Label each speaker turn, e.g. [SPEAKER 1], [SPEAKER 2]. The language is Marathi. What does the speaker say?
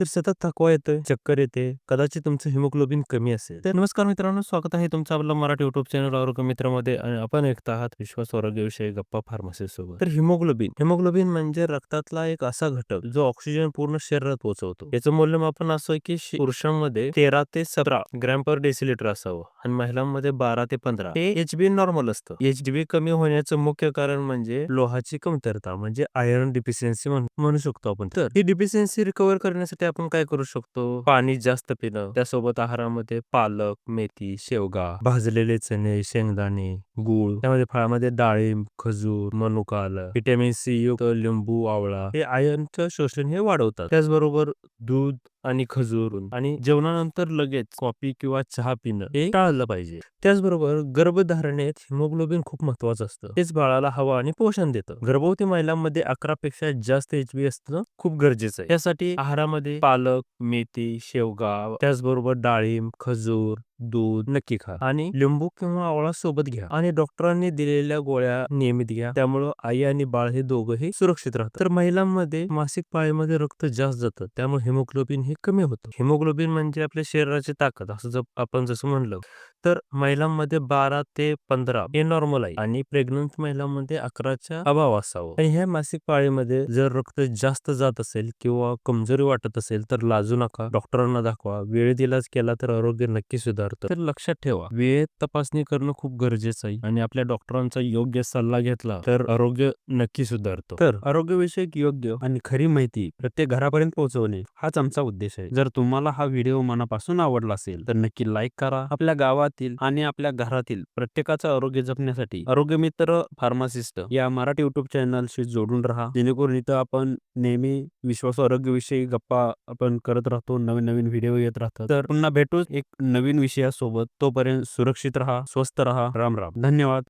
[SPEAKER 1] तर सतत थकवा येतोय चक्कर येते कदाचित तुमचं हिमोग्लोबिन कमी असेल. तर नमस्कार मित्रांनो स्वागत आहे तुमचं आपलं मराठी युट्यूब चॅनल आरोग्य मित्रामध्ये आणि आपण ऐकत आहात विश्वास आरोग्यविषयी गप्पा फार्मसी सोबत. तर हिमोग्लोबिन हिमोग्लोबिन म्हणजे रक्तातला एक असा घटक जो ऑक्सिजन पूर्ण शरीरात पोहोचवतो. याचं मूल्यमापन असं आहे की पुरुषांमध्ये तेरा ते सतरा ग्रॅम पर डेसिलिटर असावं आणि महिलांमध्ये बारा ते पंधरा. हे एच बी नॉर्मल असतं. एच बी कमी होण्याचं मुख्य कारण म्हणजे लोहाची कमतरता म्हणजे आयर्न डिफिशियन्सी म्हणू शकतो आपण. तर ही डिफिशियन्सी रिकवर करण्यासाठी आपण काय करू शकतो? पाणी जास्त पिणं. त्यासोबत आहारामध्ये पालक मेथी शेवगा भाजलेले चणे शेंगदाणे गुळ. त्यामध्ये फळामध्ये डाळिंब खजूर मनुका आलं व्हिटॅमिन सी युक्त लिंबू आवळा हे आयर्नचं शोषण हे वाढवतात. त्याचबरोबर दूध आणि खजूर आणि जेवणानंतर लगेच कॉफी किंवा चहा पिणं हे टाळलं पाहिजे. त्याचबरोबर गर्भधारणेत हिमोग्लोबिन खूप महत्वाचं असतं. तेच बाळाला हवा आणि पोषण देतं. गर्भवती महिलांमध्ये अकरा पेक्षा जास्त एच बी असणं खूप गरजेचं आहे. त्यासाठी आहारामध्ये पालक मेथी शेवगा त्याचबरोबर डाळिंब खजूर दूध नक्की खा आणि लिंबू किंवा आवळा सोबत घ्या आणि डॉक्टरांनी दिलेल्या गोळ्या नियमित घ्या. त्यामुळे आई आणि बाळ हे दोघंही सुरक्षित राहतात. तर महिलांमध्ये मासिक पाळीमध्ये रक्त जास्त जातं. त्यामुळे हिमोग्लोबिन हे कमी होतं. हिमोग्लोबिन म्हणजे आपल्या शरीराची ताकद. असं जर आपण जसं म्हणलं तर महिलांमध्ये बारा ते पंधरा हे नॉर्मल आहे आणि प्रेग्नंट महिलांमध्ये अकराच्या अभाव असावं. आणि ह्या मासिक पाळीमध्ये जर रक्त जास्त जात असेल किंवा कमजोरी वाटत असेल तर लाजू नका. डॉक्टरांना दाखवा. वेळेत इलाज केला तर आरोग्य नक्की सुधारतं तर लक्षात ठेवा. वेळेत तपासणी करणं खूप गरजेचं आहे आणि आपल्या डॉक्टरांचा योग्य सल्ला घेतला तर आरोग्य नक्की सुधारतो. तर आरोग्यविषयक योग्य आणि खरी माहिती प्रत्येक घरापर्यंत पोहोचवणे हाच आमचा उद्देश आहे. जर तुम्हाला हा व्हिडिओ मनापासून आवडला असेल तर नक्की लाईक करा. आपल्या गावातील आणि आपल्या घरातील प्रत्येकाचं आरोग्य जपण्यासाठी आरोग्य मित्र फार्मासिस्ट या मराठी युट्यूब चॅनलशी जोडून राहा. जेणेकरून इथं आपण नेहमी विश्वास आरोग्यविषयी गप्पा आपण करत राहतो नवीन नवीन व्हिडिओ येत राहतात. तर पुन्हा भेटूच एक नवीन विषय विषयासोबत तोपर्यंत सुरक्षित राहा स्वस्त राहा. राम राम. धन्यवाद.